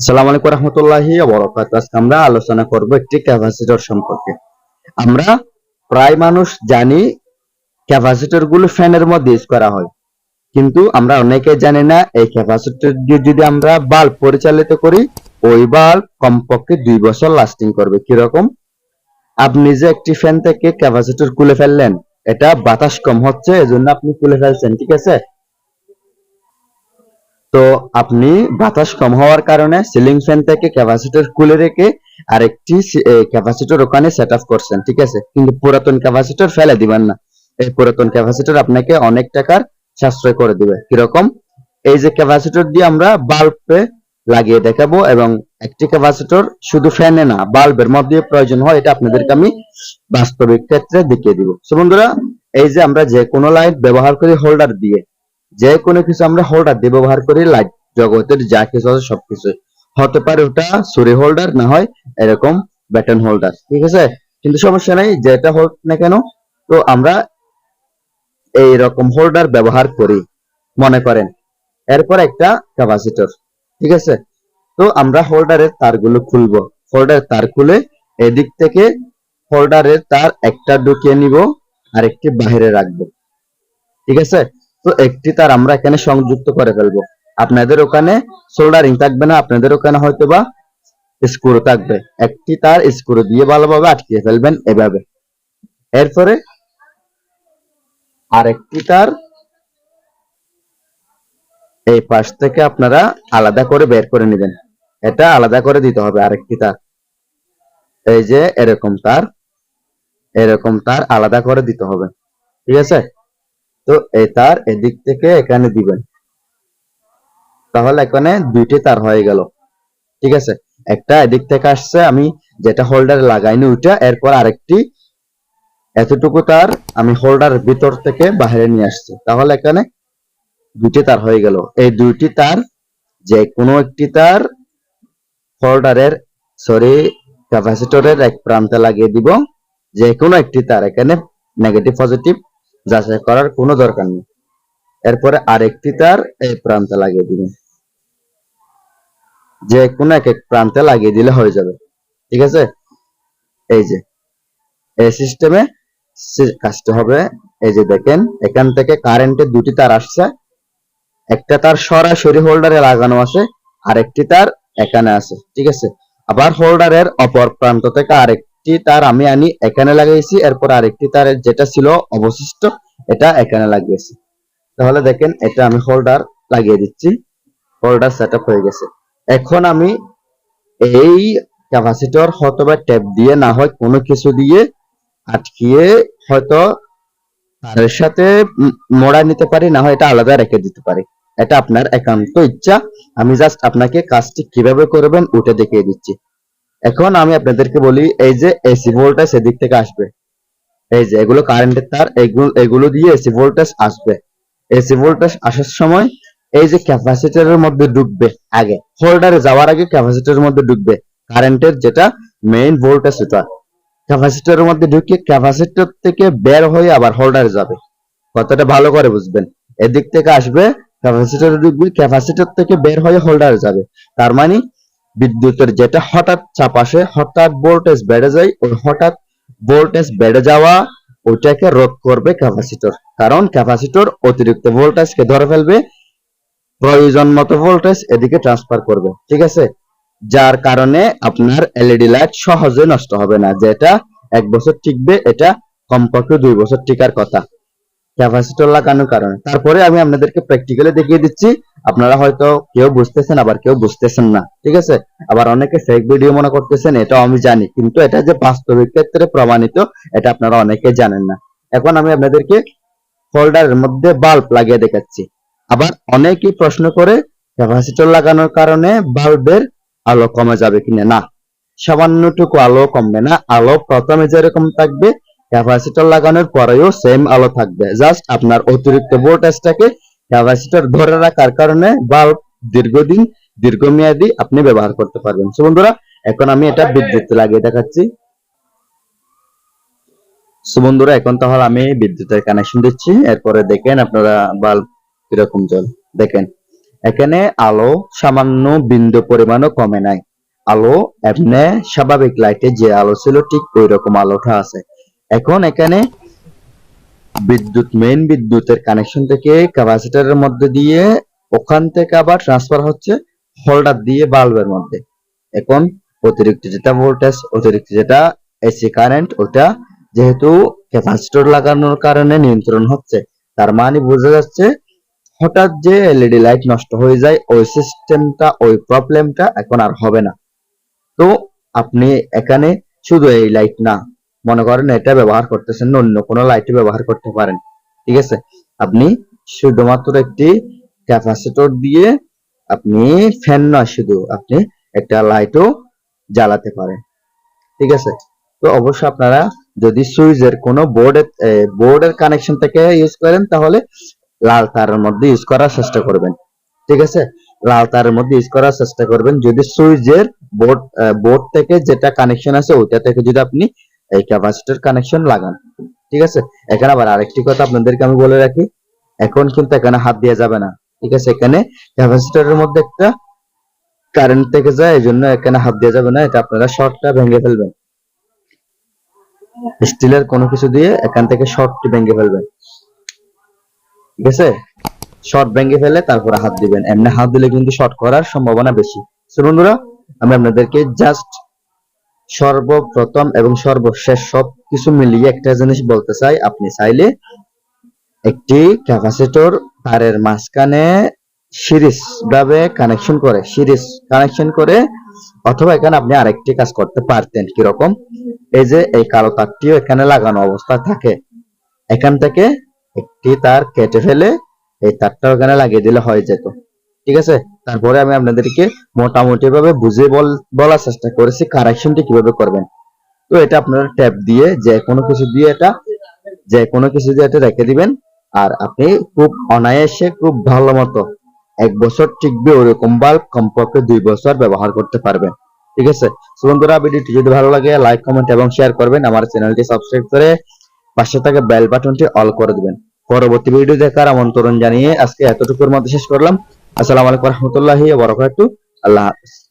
আসসালামু আলাইকুম রহমতুল্লাহি বরকাত আজকে আমরা আলোচনা করব একটি ক্যাপাসিটর সম্পর্কে। আমরা প্রায় মানুষ জানি ক্যাপাসিটরগুলো ফ্যানের মধ্যে ইউজ করা হয়। কিন্তু আমরা অনেকে জানি না, এই ক্যাপাসিটর দিয়ে যদি আমরা বাল্ব পরিচালিত করি, ওই বাল্ব কমপক্ষে দুই বছর লাস্টিং করবে। কীরকম? আপনি যে একটি ফ্যান থেকে ক্যাপাসিটর খুলে ফেললেন, এটা বাতাস কম হচ্ছে, এজন্য আপনি খুলে ফেলছেন, ঠিক আছে? তো আপনি বাতাস কম হওয়ার কারণে সিলিং ফ্যান থেকে ক্যাপাসিটর খুলে রেখে আরেকটি ক্যাপাসিটর ওখানে সেট আপ করছেন, ঠিক আছে? কিন্তু পুরাতন ক্যাপাসিটর ফেলে দিবেন না। এই পুরাতন ক্যাপাসিটর আপনাকে অনেক টাকার সাশ্রয় করে দিবে। কীরকম? এই যে ক্যাপাসিটর দিয়ে আমরা বাল্বে লাগিয়ে দেখাবো এবং একটি ক্যাপাসিটর শুধু ফ্যানে না বাল্বের মধ্যে প্রয়োজন হয়, এটা আপনাদেরকে আমি বাস্তবিক ক্ষেত্রে দেখিয়ে দিব। সো বন্ধুরা, এই যে আমরা যে কোনো লাইট ব্যবহার করি হোল্ডার দিয়ে যে কোনো কিছু আমরা হোল্ডার দিয়ে ব্যবহার করি লাইট জগতের যা কিছু আছে সবকিছু। হতে পারে ওটা সুরি হোল্ডার না হয় এরকম ব্যাটন হোল্ডার ঠিক আছে? কিন্তু সমস্যা নাই, যেটা হোক না কেন, তো আমরা এই রকম হোল্ডার ব্যবহার করি, মনে করেন। এরপর একটা ক্যাপাসিটর ঠিক আছে? তো আমরা হোল্ডারের তারগুলো খুলবো। হোল্ডারের তার খুলে এদিক থেকে হোল্ডারের তার একটা ঢুকিয়ে নিব আর একটি বাইরে রাখব, ঠিক আছে? তো একটি তার আমরা এখানে সংযুক্ত করে ফেলব। আপনাদের ওখানে সোল্ডারিং থাকবে না, আপনাদের ওখানে হয়তো বা স্ক্রু থাকবে। একটি তার স্ক্রু দিয়ে ভালোভাবে আটকিয়ে ফেলবেন এভাবে। এরপরে আরেকটি তার এই পাশ থেকে আপনারা আলাদা করে বের করে নেবেন। এটা আলাদা করে দিতে হবে আরেকটি তার। এই যে এরকম তার এরকম তার আলাদা করে দিতে হবে। ঠিক আছে? তো এই তার এদিক থেকে এখানে দিবেন। তাহলে এখানে দুইটি তার হয়ে গেল। ঠিক আছে? একটা এদিক থেকে আসছে, আমি যেটা হোল্ডারে লাগাইনি ওইটা, এরপর আরেকটি। এতটুকু তার আমি হোল্ডার ভিতর থেকে বাইরে নিয়ে আসছি। তাহলে এখানে দুইটি তার হয়ে গেল। এই দুইটি তার যে কোনো একটি তার হোল্ডারের সরি ক্যাপাসিটরের এক প্রান্তে লাগিয়ে দিব। যে কোনো একটি তার, এখানে নেগেটিভ পজিটিভ যাচাই করার কোনো দরকার নেই। এরপরে আরেকটি তার এই প্রান্তে লাগিয়ে দিবেন। যে কোনো এক এক প্রান্তে লাগিয়ে দিলে হয়ে যাবে। ঠিক আছে? এই যে, এই সিস্টেমে কাজটা হবে। এই যে দেখেন, এখান থেকে কারেন্টের দুটি তার আসছে। একটা তার সরাসরি হোল্ডারে লাগানো আছে, আরেকটি তার এখানে আছে। ঠিক আছে? আবার হোল্ডারের অপর প্রান্ত থেকে আরেকটি তার আমি আনি, এখানে লাগাইছি, এরপর আরেকটি তার যেটা ছিল অবশিষ্ট, এটা এখানে লাগিয়েছি। তাহলে দেখেন, এটা আমি হোল্ডার লাগিয়ে দিচ্ছি হোল্ডার সেট হয়ে গেছে। এখন আমি এই ক্যাপাসিটর হয়তো বা ট্যাপ দিয়ে, না হয় কোনো কিছু দিয়ে আটকিয়ে হয়তো তারের সাথে মোড়া নিতে পারি, না হয় এটা আলাদা রেখে দিতে পারি। এটা আপনার একান্ত ইচ্ছা। আমি জাস্ট আপনাকে কাজটি কীভাবে করবেন ওটা দেখিয়ে দিচ্ছি। এখন আমি আপনাদেরকে বলি, এই যে এসি ভোল্টেজ এদিক থেকে আসবে। এই যে এগুলো কারেন্টের তার এগুলো দিয়ে এসি ভোল্টেজ আসবে। এসি ভোল্টেজ আসার সময় এই যে ক্যাপাসিটরের মধ্যে ঢুকবে আগে। হোল্ডারে যাওয়ার আগে ক্যাপাসিটরের মধ্যে ঢুকবে কারেন্টের যেটা মেইন ভোল্টেজ এটা ক্যাপাসিটরের মধ্যে ঢুকে ক্যাপাসিটর থেকে বের হয়ে আবার হোল্ডারে যাবে। কথাটা ভালো করে বুঝবেন। এদিক থেকে আসবে ক্যাপাসিটরে ঢুকবে ক্যাপাসিটর থেকে বের হয়ে হোল্ডারে যাবে। তার মানে বিদ্যুতের যেটা হঠাৎ চাপ আসে, হঠাৎ ভোল্টেজ বেড়ে যায়, ওই হঠাৎ ভোল্টেজ বেড়ে যাওয়া ওইটাকে রোধ করবে ক্যাপাসিটর কারণ ক্যাপাসিটর অতিরিক্ত ভোল্টেজকে ধরে ফেলবে, প্রয়োজন মতো ভোল্টেজ এদিকে ট্রান্সফার করবে, ঠিক আছে? যার কারণে আপনার এলইডি লাইট সহজে নষ্ট হবে না, যেটা এক বছর টিকবে, এটা কমপক্ষে দুই বছর টিকার কথা। ক্যাপাসিটর লাগানোর কারণে। তারপরে আমি আপনাদেরকে প্র্যাকটিক্যালি দেখিয়ে দিচ্ছি আপনারা হয়তো কেউ বুঝতেছেন, আবার কেউ বুঝতেছেন না। ঠিক আছে? আবার অনেকে ফেক ভিডিও মনে করতেছেন, এটাও আমি জানি। কিন্তু এটা যে বাস্তবিক ক্ষেত্রে প্রমাণিত, এটা আপনারা অনেকে জানেন না। এখন আমি আপনাদেরকে হোল্ডারের মধ্যে বাল্ব লাগিয়ে দেখাচ্ছি। আবার অনেকেই প্রশ্ন করে ক্যাপাসিটর লাগানোর কারণে বাল্বের আলো কমে যাবে কিনা? না। সামান্যটুকু আলো কমবে না। আলো প্রথমে যেরকম থাকবে ক্যাপাসিটর লাগানোর পরেও সেম আলো থাকবে। জাস্ট আপনার অতিরিক্ত ভোল্টেজটাকে ক্যাপাসিটর ধরে রাখার কারণে বাল্ব দীর্ঘদিন, দীর্ঘমেয়াদী আপনি ব্যবহার করতে পারবেন। সো বন্ধুরা, এখন আমি এটা বিদ্যুৎ লাগিয়ে দেখাচ্ছি। সো বন্ধুরা, এখন তাহলে আমি বিদ্যুতের কানেকশন দিচ্ছি। এরপরে দেখেন আপনারা বাল্ব কীরকম জল দেখেন, এখানে আলো সামান্য বিন্দু পরিমাণও কমে নাই। আলো এমনি স্বাভাবিক লাইটে যে আলো ছিল, ঠিক ওই রকম আলোটা আছে। এখন এখানে বিদ্যুৎ মেইন বিদ্যুতের কানেকশন থেকে ক্যাপাসিটরের মধ্যে দিয়ে ওখান থেকে আবার ট্রান্সফার হচ্ছে হোল্ডার দিয়ে বাল্বের মধ্যে। এখন অতিরিক্ত যেটা ভোল্টেজ অতিরিক্ত যেটা এসি কারেন্ট ওটা যেহেতু ক্যাপাসিটর লাগানোর কারণে নিয়ন্ত্রণ হচ্ছে, তার মানে বোঝা যাচ্ছে হঠাৎ যে এলইডি লাইট নষ্ট হয়ে যায়, ওই সিস্টেমটা ওই প্রবলেমটা এখন আর হবে না। তো আপনি এখানে শুধু এই লাইট না মনে করেন এটা ব্যবহার করতেছেন না, অন্য কোনো লাইট ব্যবহার করতে পারেন। ঠিক আছে? আপনি শুধুমাত্র একটি ক্যাপাসিটর দিয়ে আপনি ফ্যান নয়, শুধু আপনি একটা লাইটও জ্বালাতে পারেন। ঠিক আছে? তো অবশ্যই আপনারা যদি সুইচের কোনো বোর্ডের বোর্ডের কানেকশন থেকে ইউজ করেন, তাহলে লাল তারের মধ্যে ইউজ করার চেষ্টা করবেন। ঠিক আছে? লাল তারের মধ্যে ইউজ করার চেষ্টা করবেন। যদি সুইচের বোর্ড বোর্ড থেকে যেটা কানেকশন আছে, ওইটা থেকে যদি আপনি এই ক্যাপাসিটর কানেকশন লাগান, ঠিক আছে? এখানে আবার আরেকটি কথা আপনাদেরকে আমি বলে রাখি, এখন কিন্তু এখানে হাত দেওয়া যাবে না, ঠিক আছে? এখানে ক্যাপাসিটরের মধ্যে একটা কারেন্ট থেকে যায়, এই জন্য এখানে হাত দেওয়া যাবে না, এটা আপনারা শর্টটা ভেঙে ফেলবেন। স্টিলের কোনো কিছু দিয়ে এখান থেকে শর্টটি ভেঙে ফেলবেন। ঠিক আছে? শর্ট ভেঙে ফেলে তারপরে হাত দিবেন। এমনি হাত দিলে কিন্তু শর্ট করার সম্ভাবনা বেশি। বন্ধুরা, আমি আপনাদেরকে জাস্ট সর্বপ্রথম এবং সর্বশেষ সব কিছু মিলিয়ে একটা জিনিস বলতে চাই। আপনি চাইলে একটি ক্যাপাসিটর তারের মাঝখানে সিরিজ ভাবে কানেকশন করে, সিরিজ কানেকশন করে, অথবা এখানে আপনি আরেকটি কাজ করতে পারতেন কীরকম? এই যে এই কালো তারটিও এখানে লাগানো অবস্থা থাকে। এখান থেকে একটি তার কেটে ফেলে এই তারটা ওখানে লাগিয়ে দিলে হয়ে যেত। ঠিক আছে? তারপরে আমি আপনাদেরকে মোটামুটি ভাবে বুঝে বলার চেষ্টা করেছি কারেকশনটি কীভাবে করবেন। তো এটা আপনারা ট্যাপ দিয়ে যে কোনো কিছু দিয়ে এটা যে কোনো কিছু দিয়ে এটা রেখে দিবেন। আর আপনি খুব অনায়াসে খুব ভালো মতো এক বছর টিকবে ওরকম বাল্ব কমপক্ষে দুই বছর ব্যবহার করতে পারবেন। ঠিক আছে? বন্ধুরা, ভিডিওটি যদি ভালো লাগে লাইক কমেন্ট এবং শেয়ার করবেন। আমার চ্যানেলটি সাবস্ক্রাইব করে পাশে থাকা বেল বাটনটি অল করে দিবেন। পরবর্তী ভিডিও দেখার আমন্ত্রণ জানিয়ে আজকে এতটুকুর মধ্যে শেষ করলাম। আসসালামু আলাইকুম রহমতুল্লাহি ওয়া বারাকাতুহু। আল্লাহ হাফেজ।